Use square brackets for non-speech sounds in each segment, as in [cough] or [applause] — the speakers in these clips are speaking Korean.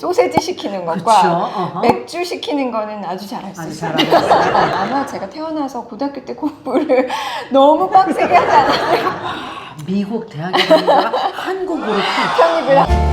소세지 시키는. 것과. 맥주 시키는 거는 아주 잘할 수 아주 있어요. 잘하셨어요. [laughs] 아마 제가 태어나서 고등학교 때 공부를 [laughs] 너무 빡세게 하지 않았어요. 미국 대학에 다니다가 [laughs] 한국으로 또 편입을 하-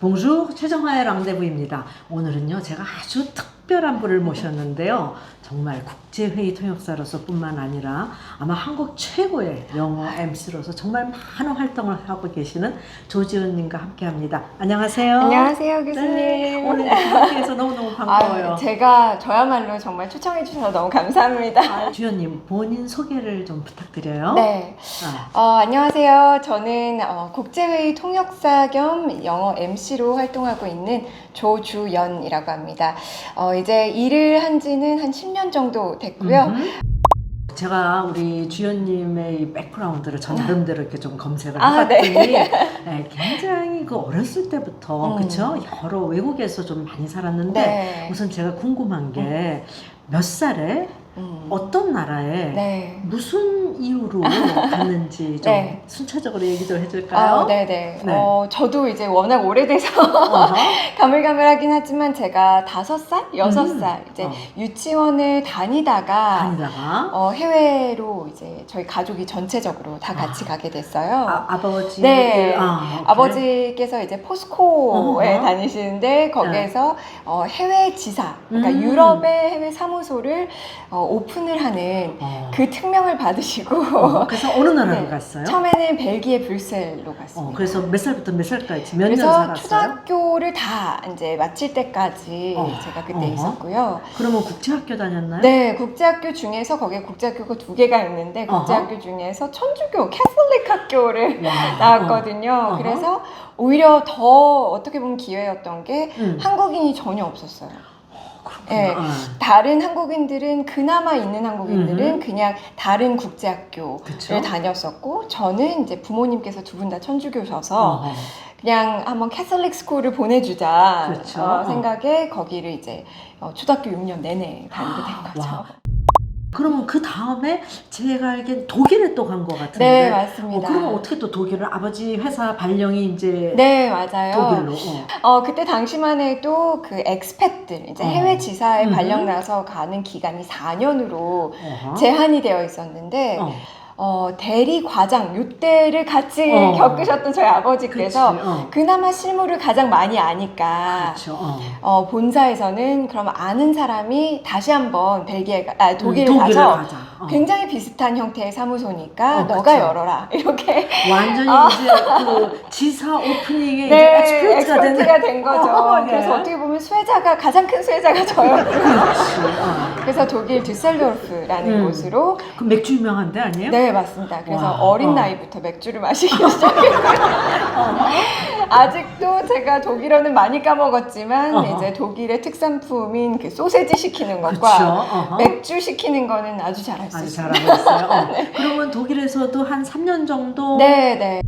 봉주 최정화의 랑데부입니다. 오늘은요 제가 아주 특 별한 분을 모셨는데요. 정말 국제회의 통역사로서 뿐만 아니라 아마 한국 최고의 영어 MC로서 정말 많은 활동을 하고 계시는 조지은님과 함께 합니다. 안녕하세요. 안녕하세요 교수님. 네, 오늘 함께해서 너무너무 [laughs] 반가워요. 아, 제가 저야말로 정말 초청해 주셔서 너무 감사합니다. 아, 주연님 본인 소개를 좀 부탁드려요. 네. 아, 어, 안녕하세요. 저는 어, 국제회의 통역사 겸 영어 MC로 활동하고 있는 조주연이라고 합니다. 어, 이제 일을 한 지는 한 10년 정도 됐고요. 제가 우리 주연님의 이 백그라운드를 저 나름대로 이렇게 좀 검색을 아, 해봤더니 네, 굉장히 그 어렸을 때부터 음. 그쵸 여러 외국에서 좀 많이 살았는데 네. 우선 제가 궁금한 게 몇 살에 음. 어떤 나라에 네. 무슨 이유로 [laughs] 갔는지 좀 네. 순차적으로 얘기 좀 해줄까요? 아, 네네. 네. 어, 저도 이제 워낙 오래돼서. [laughs] 가물가물하긴 하지만 제가 다섯 살, 여섯 음. 살 이제 어. 유치원을 다니다가 다니다가 어, 해외로 이제 저희 가족이 전체적으로 다 같이 아. 가게 됐어요. 아, 아버지 네. 아, 오케이. 아버지께서 이제 포스코에 어허. 다니시는데 거기에서 어, 해외 지사, 그러니까 음. 유럽의 해외 사무소를 어, 오픈을 하는 어. 그 특명을 받으시고 어, 그래서 어느 [laughs] 나라로 네. 갔어요? 처음에는 벨기에 브뤼셀로 갔습니다. 어, 그래서 몇 살부터 몇 살까지 몇 년 그래서 살았어요? 초등학교를 다 이제 마칠 때까지 어. 제가 그때 어허. 있었고요. 그러면 국제학교 다녔나요? 네, 국제학교 중에서 거기에 국제학교가 두 개가 있는데 어허. 국제학교 중에서 천주교 캐톨릭 학교를 와. [laughs] 나왔거든요. 어허. 그래서 오히려 더 어떻게 보면 기회였던 게 어. 음. 한국인이 전혀 없었어요. 그렇구나. 네. 아, 다른 한국인들은 그나마 있는 한국인들은 음. 그냥 다른 국제학교를 그쵸. 다녔었고 저는 이제 부모님께서 두 분 다 천주교셔서 어허. 그냥 한번 캐톨릭 스쿨을 보내주자 그렇죠. 어, 어. 생각에 거기를 이제 어, 초등학교 6년 내내 다니게 된 거죠. 와. 그러면 그 다음에 제가 알기엔 독일에 또 간 것 같은데. 네 어, 맞습니다. 그러면 어떻게 또 독일을 아버지 회사 발령이 이제 네 맞아요. 독일로. 어. 어 그때 당시만 해도 그 엑스팻들 이제 어. 해외 지사에 음흠. 발령 나서 가는 기간이 4년으로 어허. 제한이 되어 있었는데 어. 어, 대리 과장 요때를 같이 어. 겪으셨던 저희 아버지께서 그치. 어. 그나마 실무를 가장 많이 아니까 그렇죠. 어. 어, 본사에서는 그럼 아는 사람이 다시 한번 벨기에 가- 아, 독일을 음, 가서 가자. 어. 굉장히 비슷한 형태의 사무소니까 어, 너가 그쵸. 열어라 [laughs] 이렇게 완전히 아. 이제 그 지사 오프닝에 이제 네 엑스퍼트가 되는. 엑스퍼트가 된 거죠. 어, 네. 그래서 어떻게 보면 수혜자가 가장 큰 수혜자가 저였고. 어. 그래서 독일 düsseldorf라는 음. 곳으로 그 맥주 유명한 데 아니에요? 네 맞습니다. 그래서 와, 어린 어. 나이부터 맥주를 마시기 [laughs] 시작했어요. 아직도 제가 독일어는 많이 까먹었지만 어허. 이제 독일의 특산품인 그 소세지 시키는. 것과. 맥주 시키는 거는 아주 잘할 수 아주 있어요. 잘하고 있어요. 어. [laughs] 그러면 독일에서도 한 3년 정도. 네, 네.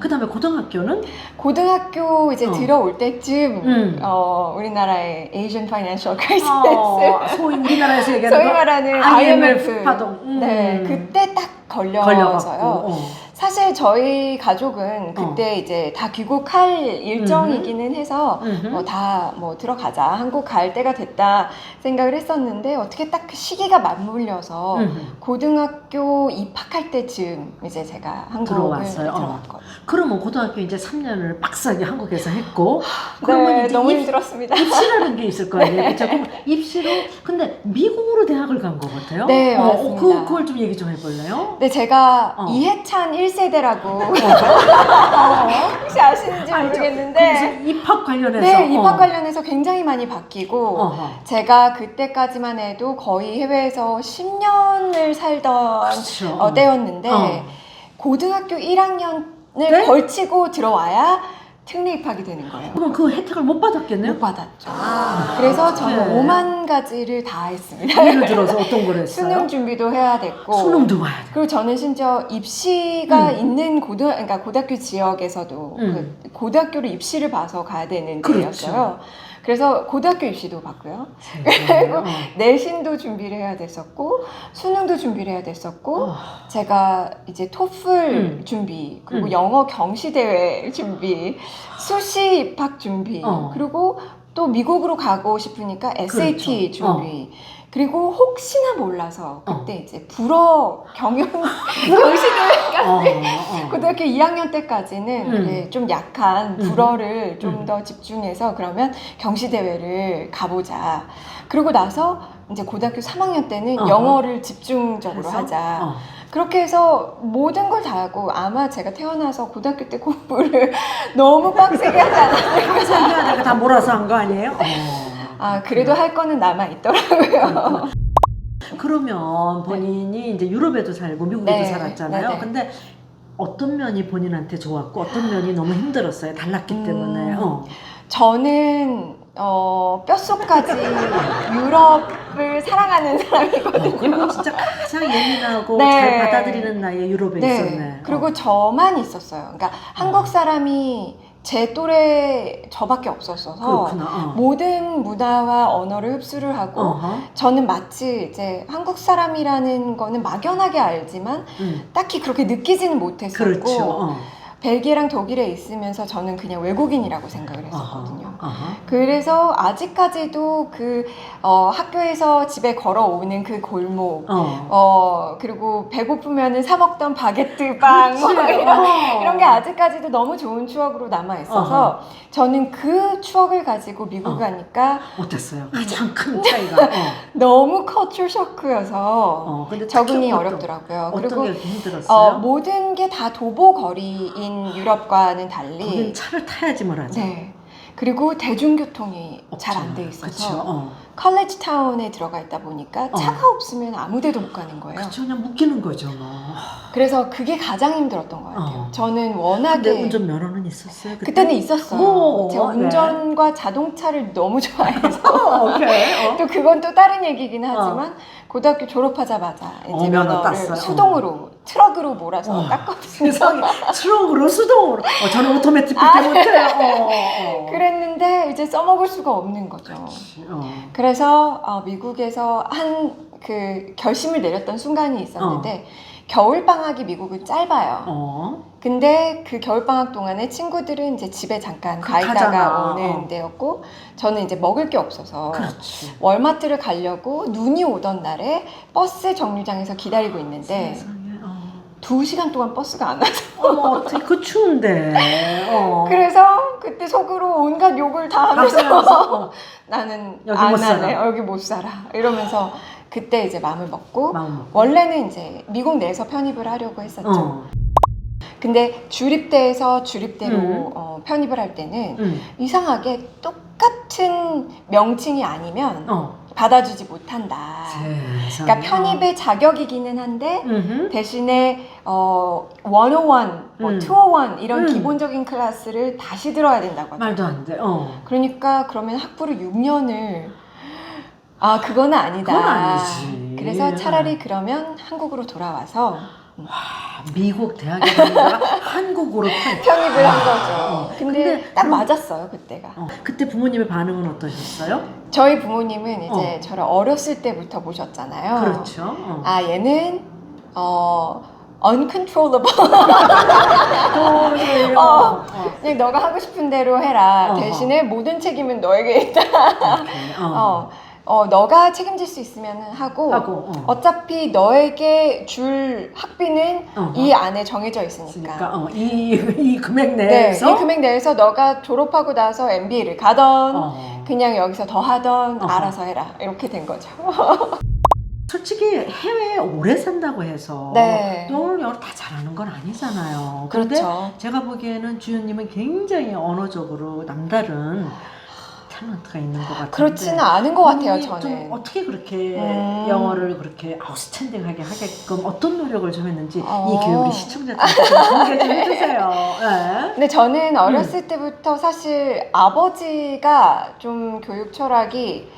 그 다음에 고등학교는 고등학교 이제 어. 들어올 때쯤 음. 어, 우리나라의 Asian Financial Crisis 어, [laughs] 소위 우리나라에서 얘기하는 소위 거 말하는 IMF IMF 파동. 음. 네, 그때 딱 걸려갖고. 걸려서요. 어. 사실 저희 가족은 그때 이제 다 귀국할 일정이기는 해서 음흠. 뭐다뭐 들어가자 한국 갈 때가 됐다 생각을 했었는데 어떻게 딱 그 시기가 맞물려서 음흠. 고등학교 입학할 때쯤 이제 제가 한국을 들어왔어요. 어. 들어왔거든요. 그러면 고등학교 이제 3년을 빡세게 한국에서 했고 그러면 네, 이제 너무 입, 힘들었습니다. 입시라는 게 있을 거 아니에요. 그렇죠? 그럼 [laughs] 입시로 근데 미국으로 대학을 간것 같아요. 네, 어, 맞습니다. 그, 그걸 좀 얘기 좀 해볼래요? 네, 제가 어. 이해찬 1세대라고 [laughs] 혹시 아시는지. 모르겠는데 입학 관련해서 네, 입학 어. 관련해서 굉장히 많이 바뀌고 어허. 제가 그때까지만 해도 거의 해외에서 10년을 살던 그렇죠. 어, 때였는데 어. 고등학교 1학년 을 네? 걸치고 들어와야 특례입학이 되는 거예요. 그럼 그 혜택을 못 받았겠네요? 못 받았죠. 아, 그래서 저는 어떡해. 5만 가지를 다 했습니다. 예를 들어서 어떤 걸 했어요? 수능 준비도 해야 됐고 수능도 봐야 돼. 그리고 저는 심지어 입시가 음. 있는 고등 그러니까 고등학교 지역에서도 음. 그 고등학교를 입시를 봐서 가야 되는 그렇죠. 때였어요. 그래서 고등학교 입시도 봤고요. 어. 내신도 준비를 해야 됐었고 수능도 준비를 해야 됐었고 어. 제가 이제 토플 음. 준비 그리고 음. 영어 경시 대회 준비 수시 입학 준비 어. 그리고 또 미국으로 가고 싶으니까 SAT 그렇죠. 준비 그리고 혹시나 몰라서 어. 그때 이제 불어 경연 [laughs] 경시 대회가 어, 어. 고등학교 2학년 때까지는 음. 이제 좀 약한 음. 불어를 좀 음. 더 집중해서 그러면 경시 대회를 가보자. 그러고 나서 이제 고등학교 3학년 때는 어허. 영어를 집중적으로 해서? 하자. 어. 그렇게 해서 모든 걸 다 하고 아마 제가 태어나서 고등학교 때 공부를 [laughs] 너무 빡세게 하지 해야 되니까 [laughs] 다 몰아서 한 거 아니에요? 어. 아 그래도 할 거는 남아 있더라고요. [laughs] 그러면 본인이 이제 유럽에도 살고 미국에도 네, 살았잖아요. 네, 네. 근데 어떤 면이 본인한테 좋았고 어떤 면이 너무 힘들었어요. 달랐기 음. 때문에. 어. 저는 어, 뼛속까지 유럽을 사랑하는 어, 사람이거든요. 그리고 진짜 가장 예민하고 네. 잘 받아들이는 나이에 유럽에 네. 있었네. 그리고 어. 저만 있었어요. 그러니까 한국 사람이 제 또래 저밖에 없었어서 그렇구나. 어. 모든 문화와 언어를 흡수를 하고 어허. 저는 마치 이제 한국 사람이라는 거는 막연하게 알지만 음. 딱히 그렇게 느끼지는 못했었고 그렇죠. 어. 벨기에랑 독일에 있으면서 저는 그냥 외국인이라고 생각을 했었거든요. 어허. 어허. 그래서 아직까지도 그 어, 학교에서 집에 걸어오는 그 골목 어. 어 그리고 배고프면은 사 먹던 바게트 빵 뭐 그렇지. 이런, 어. 이런 게 아직까지도 너무 좋은 추억으로 남아 있어서 저는 그 추억을 가지고 미국 어. 가니까 어땠어요? 가장 큰 차이가. 어. [laughs] 너무 커culture 쇼크여서 어. 근데 적응이 어떤- 어렵더라고요. 어떤 그리고 게 이렇게 힘들었어요? 어, 모든 게 다 도보 거리인 유럽과는 거긴 달리 차를 타야지 뭐라지. 네. 그리고 대중교통이 잘 안돼 그쵸. 있어서 어. 컬리지 타운에 들어가 있다 보니까 어. 차가 없으면 아무 데도 못 가는 거예요. 그쵸. 그냥 묶이는 거죠. 뭐. 그래서 그게 가장 힘들었던 것 같아요. 어. 저는 근데 워낙에 운전 면허는 있었어요? 그때? 그때는 있었어요. 오, 제가 네. 운전과 자동차를 너무 좋아해서 [laughs] 어, 오케이. 어. 또 그건 또 다른 얘기긴 하지만 고등학교 졸업하자마자 이제 어, 면허 면허를 땄어요. 수동으로 트럭으로 몰아서 어. 땄거든요. 세상에 트럭으로 수동으로. 어, 저는 오토매틱밖에 못해요. 어, 어, 어. 그랬는데 이제 써먹을 수가 없는 거죠. 그치, 어. 그래서 어, 미국에서 한 그 결심을 내렸던 순간이 있었는데 겨울 방학이 미국은 짧아요. 어. 근데 그 겨울 방학 동안에 친구들은 이제 집에 잠깐 가 있다가 하잖아. 오는 어. 데였고 저는 이제 먹을 게 없어서 그렇지. 월마트를 가려고 눈이 오던 날에 버스 정류장에서 기다리고 있는데 세상에. 어. 두 시간 동안 버스가 안 와서 [laughs] 어머, 어떻게 그 추운데. 어. 그래서 그때 속으로 온갖 욕을 다 하면서 하면서 어. [laughs] 나는 여기 안 못 살아. 하네 여기 못 살아 이러면서 그때 이제 마음을 먹고 마음 먹고. 원래는 이제 미국 내에서 편입을 하려고 했었죠. 어. 근데 주립대에서 주립대로 음. 어, 편입을 할 때는 응. 이상하게 똑같은 명칭이 아니면 어. 받아주지 못한다. 세상에. 그러니까 편입의 자격이기는 한데 음. 대신에 어, 101, 뭐 음. 201 이런 음. 기본적인 클래스를 다시 들어야 된다고 하죠. 말도 안 돼. 어. 그러니까 그러면 학부를 6년을 아 그거는 아니다. 그건 아니지. 그래서 차라리 그러면 한국으로 돌아와서 아, 미국 대학에 다니다가 [laughs] 한국으로 편. 편입을 한 어. 거죠. 근데, 근데 딱 그럼- 맞았어요 그때가. 어. 그때 부모님의 반응은 어떠셨어요? 저희 부모님은 이제 저를 어렸을 때부터 보셨잖아요. 그렇죠. 어. 아 얘는 어 uncontrollable. 어. 어. 어. 그냥 너가 하고 싶은 대로 해라. 어허. 대신에 모든 책임은 너에게 있다. 오케이. 어. 어, 어 너가 책임질 수 있으면 하고. 하고. 어. 어차피 너에게 줄 학비는 어허. 이 안에 정해져 있으니까. 있으니까 어, 이, 이 금액 네, 내에서 이 금액 내에서 너가 졸업하고 나서 MBA를 가던 어. 그냥 여기서 더 하던 어허. 알아서 해라 이렇게 된 거죠. [laughs] 솔직히 해외에 오래 산다고 해서 네. 영어를 영어를 다 잘하는 건 아니잖아요. 근데 그렇죠. 제가 보기에는 주연님은 굉장히 언어적으로 남다른 탤런트가 있는 것 같은데 그렇지는 않은 것 같아요, 저는. 어떻게 그렇게 음. 영어를 그렇게 아웃스탠딩하게 하게끔 어떤 노력을 좀 했는지 어. 이 우리 시청자들한테 좀 공개 좀 해주세요. 네. [laughs] 근데 저는 어렸을 때부터 사실 아버지가 좀 교육 철학이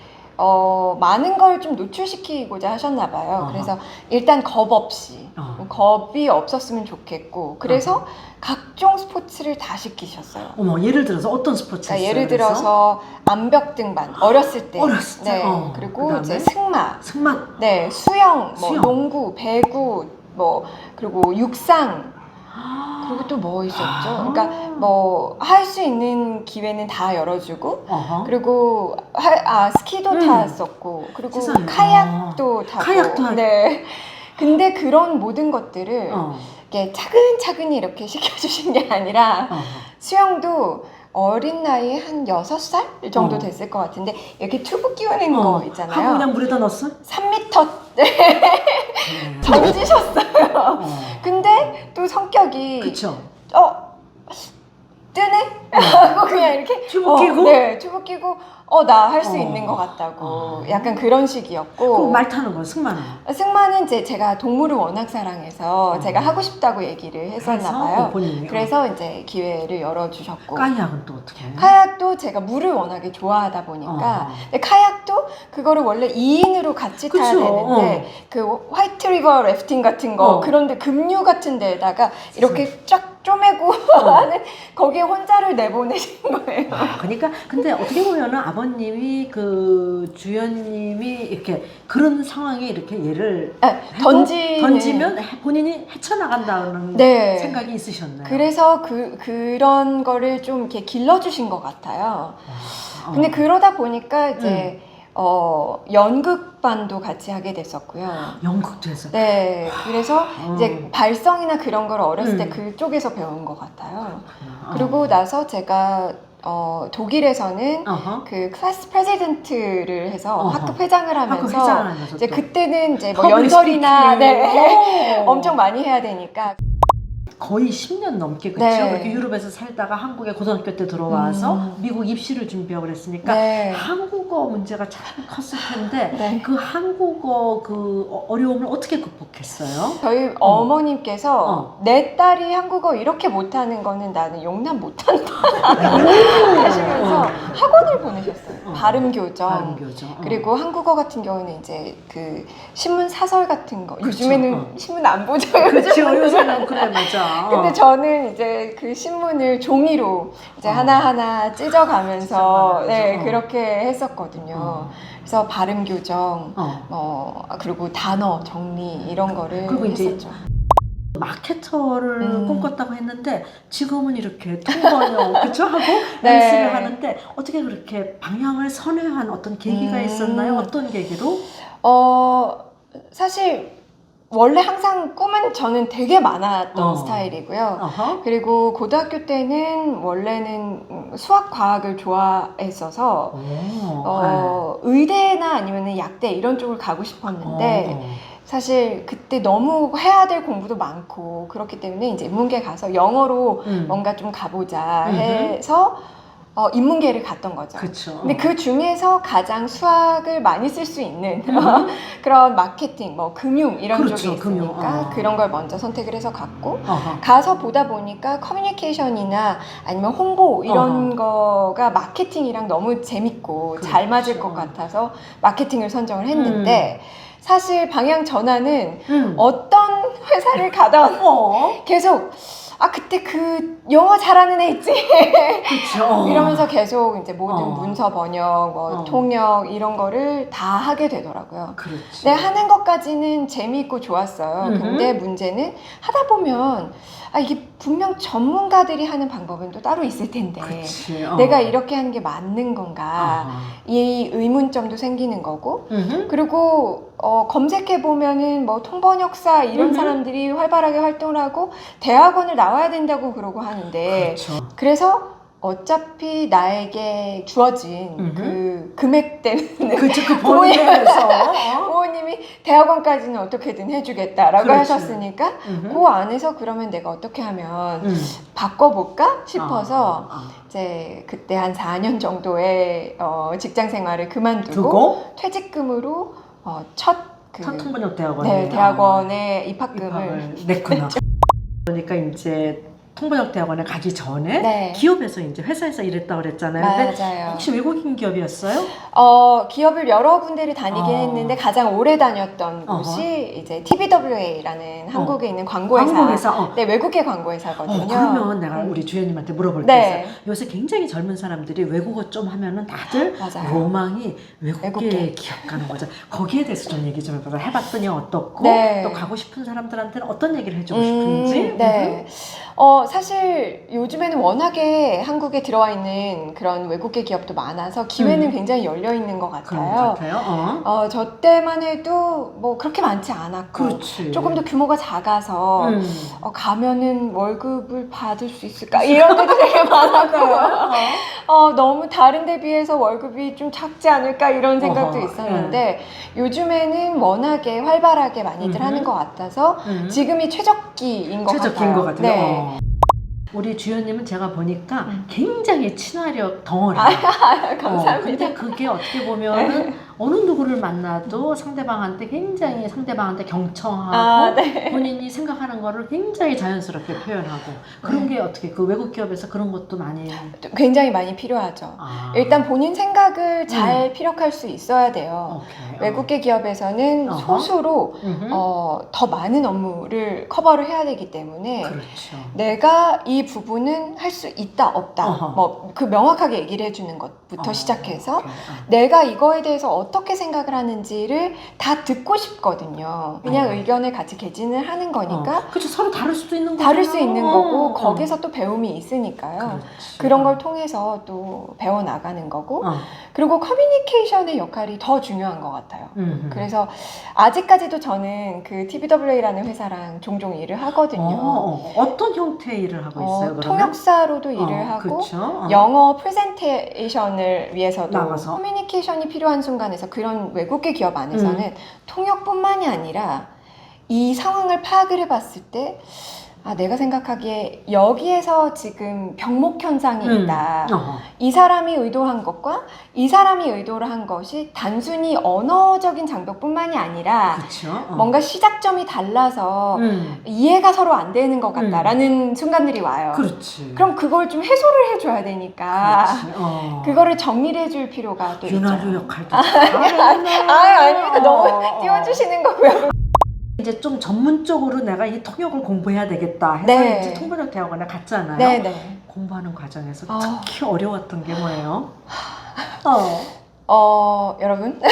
어, 많은 걸 좀 노출시키고자 하셨나 봐요. 어허. 그래서 일단 겁 없이 어. 겁이 없었으면 좋겠고 그래서 각종 스포츠를 다 시키셨어요. 어머 예를 들어서 어떤 스포츠 그러니까? 예를? 들어서 암벽 등반 어렸을 때, 어렸을 때? 네 어, 그리고 그다음에? 이제 승마, 승마 네 수영, 뭐 수영. 농구, 배구, 뭐 그리고 육상 그리고 또 뭐 있었죠? 아. 그러니까 뭐 할 수 있는 기회는 다 열어주고 어허. 그리고 하, 아 스키도 음. 탔었고 그리고 세상에. 카약도 타고 카약도 하- 네. [laughs] 근데 그런 모든 것들을 어. 이렇게 차근차근히 이렇게 [laughs] 시켜주신 게 아니라 어허. 수영도 어린 나이에 한 6살 정도 어. 됐을 것 같은데 이렇게 튜브 끼우는 어. 거 하고 있잖아요. 그냥 물에다 넣었어? 3m 네. 던지셨어요. 어. 근데 또 성격이 그쵸. 어 뜨네 하고 그냥 이렇게 [laughs] 튜브 어, 끼고? 네 튜브 끼고 어 나 할 수 어. 있는 것 같다고 어. 약간 그런 식이었고 그말 타는 거 승마는 승마는 이제 제가 동물을 워낙 사랑해서 어. 제가 하고 싶다고 얘기를 했었나 봐요. 본인이 그래서 이제 기회를 열어주셨고 까이약은 또 어떻게 해? 카약도 제가 물을 워낙에 좋아하다 보니까 어. 근데 카약도 그거를 원래 2인으로 같이 타야 그쵸. 되는데 그 화이트 리버 래프팅 같은 거 어. 그런데 급류 같은 데다가 이렇게 쫙 쪼매고 어. [laughs] 하는 거기에 혼자를 내보내신 거예요. 아, 그러니까 근데 어떻게 보면은 아버님이 그 주연님이 이렇게 그런 상황에 이렇게 얘를 아, 해도 던지는- 던지면 해- 본인이 헤쳐나간다는 네. 생각이 있으셨나요? 그래서 그 그런 거를 좀 이렇게 길러주신 것 같아요. 어. 근데 그러다 보니까 이제 어, 연극반도 같이 하게 됐었고요. 연극도 해서 네, 그래서 어. 이제 발성이나 그런 걸 어렸을 때 음. 그쪽에서 배운 것 같아요. 어. 그리고 나서 제가 어, 독일에서는 어허. 그 클래스 프레지던트를 해서 어허. 학급 회장을 하면서 회장하면서 이제 또. 그때는 이제 뭐 연설이나. 네, 오. [laughs] 엄청 많이 해야 되니까 거의 10년 넘게 그렇죠. 네. 그렇게 유럽에서 살다가 한국에 고등학교 때 들어와서 음. 미국 입시를 준비하고 그랬으니까 네. 한국어 문제가 참 컸을 텐데 [laughs] 네. 그 한국어 그 어- 어려움을 어떻게 극복했어요? 저희 어. 머님께서 어. 내 딸이 한국어 이렇게 못하는 거는 나는 용납 못한다 [laughs] 하시면서 학원을 보내셨어요. 어. 발음 교정. 발음 교정. 어. 그리고 한국어 같은 경우는 이제 그 신문 사설 같은 거 그쵸, 요즘에는 어. 신문 안 보죠. 그렇죠. 요즘은. 요새는 그래 맞아. [laughs] 근데 저는 이제 그 신문을 종이로 이제 어. 하나하나 찢어가면서 찢어가면서. 네 어. 그렇게 했었거든요. 어. 그래서 발음 교정 어. 뭐 아, 그리고 단어 정리 이런 거를 그리고 이제 했었죠. 마케터를 음. 꿈꿨다고 했는데 지금은 이렇게 통번역 [laughs] 그쵸 하고 네. 연습을 하는데 어떻게 그렇게 방향을 선회한 어떤 계기가 음. 있었나요? 어떤 계기로? 어 사실 원래 항상 꿈은 저는 되게 많았던 어. 스타일이고요. 어허. 그리고 고등학교 때는 원래는 음, 수학 과학을 좋아했어서 오. 네. 어, 의대나 아니면 약대 이런 쪽을 가고 싶었는데 어. 사실 그때 너무 해야 될 공부도 많고 그렇기 때문에 이제 인문계 가서 영어로 음. 뭔가 좀 가보자. 해서 어, 인문계를 갔던 거죠. 그쵸. 근데 그 중에서 가장 수학을 많이 쓸 수 있는 [laughs] 음. 그런 마케팅, 뭐 금융 이런 그렇죠, 쪽이. 있으니까 어. 그런 걸 먼저 선택을 해서 갔고 어허. 가서 보다 보니까 커뮤니케이션이나 아니면 홍보 이런 거가 마케팅이랑 너무 재밌고 잘 맞을 그렇죠. 것 같아서 마케팅을 선정을 했는데 사실 방향 전환은 음. 어떤 회사를 가던 어. 계속 아 그때 그 영어 잘하는 애 있지 그쵸. [laughs] 이러면서 계속 이제 모든 어. 문서 번역, 뭐 어. 통역 이런 거를 다 하게 되더라고요. 그렇지. 네, 하는 것까지는 재미있고 좋았어요. 음흠. 근데 문제는 하다 보면 아 이게 분명 전문가들이 하는 방법은 또 따로 있을 텐데. 어. 내가 이렇게 하는 게 맞는 건가 아하. 이 의문점도 생기는 거고 음흠. 그리고 어, 검색해 보면은 뭐 통번역사 이런 음흠. 사람들이 활발하게 활동을 하고 대학원을 나와야 된다고 그러고 하는데 그렇죠. 그래서 어차피 나에게 주어진 음흠. 그 금액 때문에 그쵸. 그 [laughs] 본인에서. 어? [laughs] 부모님이 대학원까지는 어떻게든 해주겠다라고 그렇지. 하셨으니까 음흠. 그 안에서 그러면 내가 어떻게 하면 음. 바꿔볼까 싶어서 아, 아. 이제 그때 한 4년 정도의 어, 직장 생활을 그만두고 두고 퇴직금으로 어, 첫그 첫 통번역 대학원에 네, 대학원에 입학금을 냈구나. [laughs] 그러니까 이제 통번역 대학원에 가기 전에 네. 기업에서 이제 회사에서 일했다 그랬잖아요. 근데 맞아요. 혹시 외국인 기업이었어요? 어, 기업을 여러 군데를 다니긴 어. 했는데 가장 오래 다녔던 어허. 곳이 이제 TBWA라는 한국에 있는 광고회사. 한국에서 어. 네, 외국계 광고회사거든요. 어, 그러면 내가 음. 우리 주연님한테 물어볼 게 네. 있어요. 요새 굉장히 젊은 사람들이 외국어 좀 하면은 다들 맞아요. 로망이 외국계 외국계. 기업 가는 거죠. 거기에 대해서 좀 얘기 좀 해봐요. 해봤더니 어떻고 네. 또 가고 싶은 사람들한테는 어떤 얘기를 해주고 음, 싶은지. 네. 어, 사실 요즘에는 워낙에 한국에 들어와 있는 그런 외국계 기업도 많아서 기회는 음. 굉장히 열려 있는 것 그런 같아요. 것 같아요. 어. 어, 저 때만 해도 뭐 그렇게 많지 않았고 그렇지. 조금 더 규모가 작아서 음. 어, 가면은 월급을 받을 수 있을까 이런 데도 되게 [laughs] 많았고요. 어, 너무 다른 데 비해서 월급이 좀 작지 않을까 이런 생각도 어허, 있었는데 요즘에는 워낙에 활발하게 많이들 음흠. 하는 것 같아서 음. 지금이 최적기인 것 최적인 같아요. 것 같아요. 네. 어. 우리 주연님은 제가 보니까 음. 굉장히 친화력 덩어리. 아, 감사합니다. [laughs] 어, 근데 그게 어떻게 보면은 어느 누구를 만나도 상대방한테 굉장히 상대방한테 경청하고 아, 네. 본인이 생각하는 거를 굉장히 자연스럽게 표현하고 그런 게 어떻게 그 외국 기업에서 그런 것도 많이 굉장히 많이 필요하죠. 아. 일단 본인 생각을 잘 피력할 수 있어야 돼요. 오케이. 어. 외국계 기업에서는 어허. 소수로. 어, 더 많은 업무를 커버를 해야 되기 때문에 그렇죠. 내가 이 부분은 할 수 있다 없다 어허. 뭐그 명확하게 얘기를 해주는 것부터 어, 시작해서 오케이. 어. 내가 이거에 대해서 어떻게 생각을 하는지를 다 듣고 싶거든요. 그냥 어. 의견을 같이 개진을 하는 거니까 어. 그렇죠. 서로 다를 수도 있는 거죠. 다를 수 있는 거고 어. 거기서 또 배움이 있으니까요. 그렇지. 그런 걸 통해서 또 배워 나가는 거고 어. 그리고 커뮤니케이션의 역할이 더 중요한 것 같아요. 음흠. 그래서 아직까지도 저는 그 TBWA라는 회사랑 종종 일을 하거든요. 어, 어. 떤 형태의 일을 하고 있어요? 어? 통역사로도 일을 어, 하고 그렇죠. 어. 영어 프레젠테이션을 위해서도 나가서? 커뮤니케이션이 필요한 순간에 서 그런 외국계 기업 음. 안에서는 통역뿐만이 아니라 이 상황을 파악을 해봤을 때 아, 내가 생각하기에 여기에서 지금 병목 현상이 음. 있다. 어. 이 사람이 의도한 것과 이 사람이 의도를 한 것이 단순히 언어적인 장벽뿐만이 아니라. 어. 뭔가 시작점이 달라서 음. 이해가 서로 안 되는 것 같다라는 순간들이 와요. 그렇지. 그럼 그걸 좀 해소를 해줘야 되니까. 어. 그거를 정리를 해줄 필요가 또 있죠. 윤활유 역할도. 아, 아닙니다. 너무 어. 띄워주시는 거고요. 이제 좀 전문적으로 내가 이 통역을 공부해야 되겠다 해서 네. 이제 통번역 대학원에 갔잖아요. 네네. 공부하는 과정에서 아. 특히 어려웠던 게 뭐예요? 어. 어, 여러분. [laughs]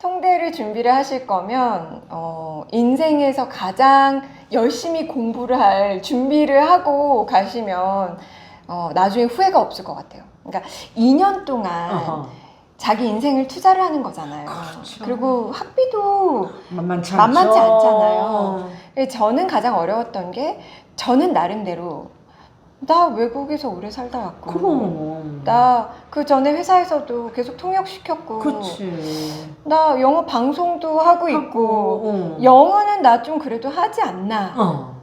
통대를 준비를 하실 거면, 어, 인생에서 가장 열심히 공부를 할 준비를 하고 가시면, 어, 나중에 후회가 없을 것 같아요. 그러니까 2년 동안 어허. 자기 인생을 투자를 하는 거잖아요. 그렇죠. 리고 학비도 만만치. 만만치 않잖아요. 저는 가장 어려웠던 게 저는 나름대로 나 외국에서 오래 살다 왔고 그럼. 나그 전에 회사에서도 계속 통역 시켰고 그렇지. 나 영어 방송도 하고 있고 어. 영어는 나 좀 그래도 하지 않나 어.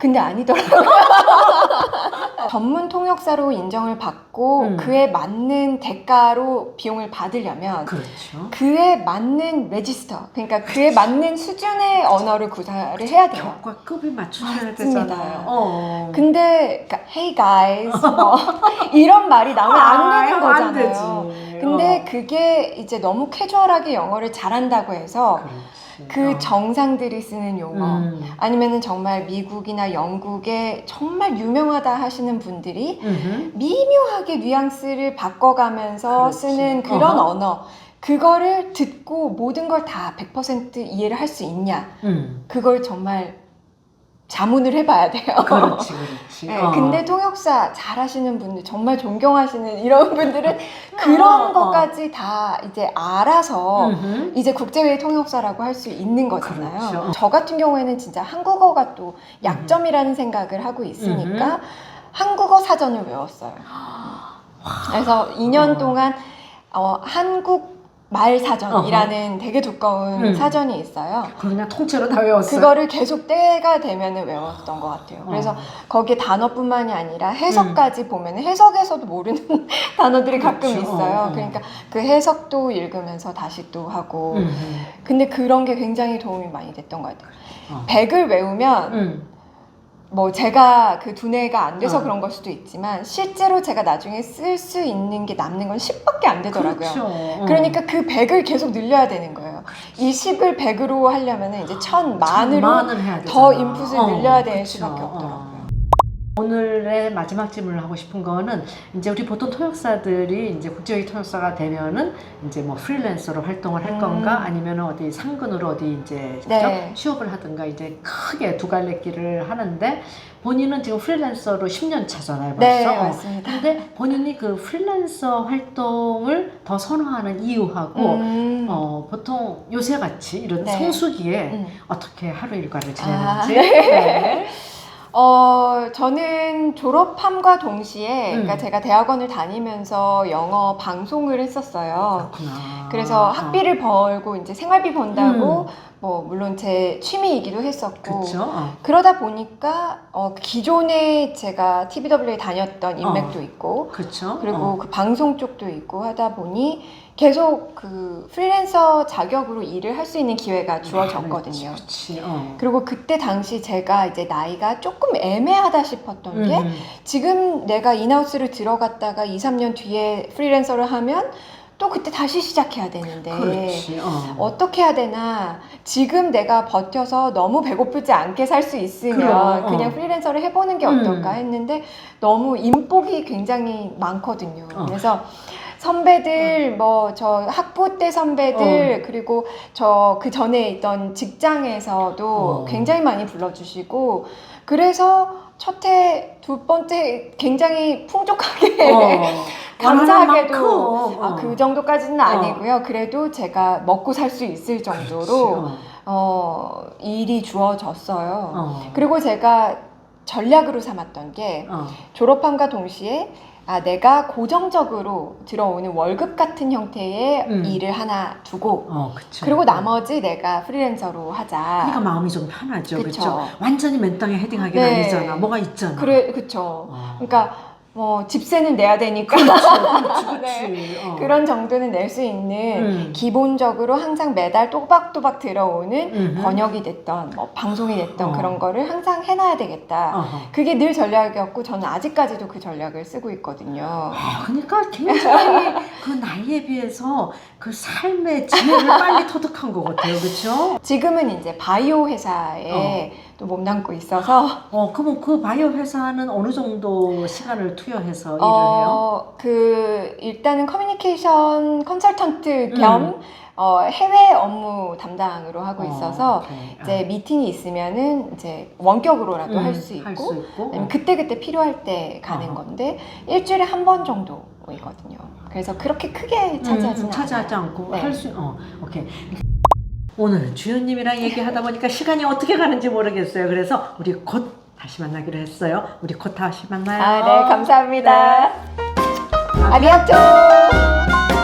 근데 아니더라고요 [laughs] 전문 통역사로 인정을 받고 음. 그에 맞는 대가로 비용을 받으려면 그렇죠. 그에 맞는 레지스터 그러니까 그에 맞는 수준의 언어를 구사를 해야 돼요 격과급이 맞춰져야 맞습니다. 되잖아요. 어. 근데 그러니까 hey guys 뭐 [laughs] 이런 말이 나오면 안 되는 아, 안 거잖아요. 되지. 근데 어. 그게 이제 너무 캐주얼하게 영어를 잘한다고 해서 그렇지. 그 어. 정상들이 쓰는 용어 음. 아니면은 정말 미국이나 영국에 정말 유명하다 하시는 분들이 음흠. 미묘하게 뉘앙스를 바꿔가면서 그렇지. 쓰는 그런 어허. 언어 그거를 듣고 모든 걸 다 100% 이해를 할 수 있냐 음. 그걸 정말 자문을 해봐야 돼요. 그렇지, 그렇지. [laughs] 네, 어. 근데 통역사 잘하시는 분들, 정말 존경하시는 이런 분들은 그런 어, 것까지 다 이제 알아서 음흠. 이제 국제회의 통역사라고 할 수 있는 거잖아요. 그렇죠. 저 같은 경우에는 진짜 한국어가 또 약점이라는 생각을 하고 있으니까 음흠. 한국어 사전을 외웠어요. [gasps] 그래서 2년 어. 동안 어, 한국 말 사전이라는 되게 두꺼운 음. 사전이 있어요. 그냥 통째로 다 외웠어요. 그거를 계속 때가 되면은 외웠던 것 같아요. 그래서 어. 거기에 단어뿐만이 아니라 해석까지 보면 해석에서도 모르는 [laughs] 단어들이 가끔 그렇죠. 있어요. 어, 어. 그러니까 그 해석도 읽으면서 다시 또 하고. 음흠. 근데 그런 게 굉장히 도움이 많이 됐던 것 같아요. 어. 100을 외우면 음. 뭐 제가 그 두뇌가 안 돼서 어. 그런 걸 수도 있지만 실제로 제가 나중에 쓸 수 있는 게 남는 건 10밖에 안 되더라고요. 그렇죠. 어. 그러니까 그 100을 계속 늘려야 되는 거예요. 이 10을 100으로 하려면 이제 1000 만으로 더. 인풋을 어, 늘려야 될 그쵸. 수밖에 어. 없더라고요. 오늘의 마지막 질문을 하고 싶은 거는 이제 우리 보통 통역사들이 이제 국제회의 통역사가 되면은 이제 뭐 프리랜서로 활동을 할 음. 건가 아니면 어디 상근으로 어디 이제 네. 취업을 하든가 이제 크게 두 갈래 길을 하는데 본인은 지금 프리랜서로 10년 차잖아요 벌써. 네, 어. 맞습니다. 근데 본인이 그 프리랜서 활동을 더 선호하는 이유하고 음. 어, 보통 요새 같이 이런 네. 성수기에 음. 어떻게 하루 일과를 아, 지내는지. 네. 어, 저는 졸업함과 동시에, 그러니까 음. 제가 대학원을 다니면서 영어 방송을 했었어요. 그렇구나. 그래서 어. 학비를 벌고 이제 생활비 번다고 음. 뭐 물론 제 취미이기도 했었고. 어. 그러다 보니까 어, 기존에 제가 TBW에 다녔던 인맥도 있고 그렇죠. 그리고 어. 그 방송 쪽도 있고 하다 보니 계속 그 프리랜서 자격으로 일을 할 수 있는 기회가 주어졌거든요. 그렇지. 어. 그리고 그때 당시 제가 이제 나이가 조금 애매하다 싶었던 게 음. 지금 내가 인하우스를 들어갔다가 2, 3년 뒤에 프리랜서를 하면 또 그때 다시 시작해야 되는데 그렇지. 어. 어떻게 해야 되나 지금 내가 버텨서 너무 배고프지 않게 살 수 있으면 그럼, 어. 그냥 프리랜서를 해보는 게 어떨까 음. 했는데 너무 인복이 굉장히 많거든요. 어. 그래서 선배들 뭐 저 학부 때 선배들 그리고 저 그 전에 있던 직장에서도 어. 굉장히 많이 불러주시고 그래서 첫 해 두 번째 굉장히 풍족하게 어. [laughs] 감사하게도 아, 어. 그 정도까지는 아니고요. 그래도 제가 먹고 살 수 있을. 정도로 어. 어, 일이 주어졌어요. 어. 그리고 제가 전략으로 삼았던 게 어. 졸업함과 동시에 아, 내가 고정적으로 들어오는 월급 같은 형태의 음. 일을 하나 두고 어, 그쵸. 그리고 나머지 내가 프리랜서로 하자. 그러니까 마음이 좀 편하죠. 그렇죠. 완전히 맨 땅에 헤딩하기는 네. 아니잖아. 뭐가 있잖아. 그래, 그쵸. 어. 그러니까 뭐 집세는 내야 되니까 그렇지. 그렇지. [laughs] 네. 어. 그런 정도는 낼 수 있는 음. 기본적으로 항상 매달 또박또박 들어오는 음흠. 번역이 됐던 뭐 방송이 됐던 어. 그런 거를 항상 해놔야 되겠다. 어허. 그게 늘 전략이었고 저는 아직까지도 그 전략을 쓰고 있거든요. 아, 그러니까 굉장히 그 나이에 비해서 그 삶의 지혜를 빨리 터득한 것 같아요. 그렇죠? 지금은 이제 바이오 회사에 또 몸담고 있어서 어, 그럼 그 바이오 회사는 어느 정도 시간을 투여해서 일을 해요? 어, 그 일단은 커뮤니케이션 컨설턴트 겸 음. 어, 해외 업무 담당으로 하고 어, 있어서 오케이. 이제 미팅이 있으면은 이제 원격으로라도 음, 할 수 있고 할수 있고. 아니면 그때그때 필요할 때 가는 어. 건데 일주일에 한 번 정도이거든요. 그래서 그렇게 크게 차지하지는 음, 차지하지 않아요. 않고 네. 할 수, 어, 오케이. 오늘 주연님이랑 얘기하다 보니까 시간이 어떻게 가는지 모르겠어요. 그래서 우리 곧 다시 만나기로 했어요. 우리 곧 다시 만나요. 아, 네, 감사합니다. 네. 아리아토!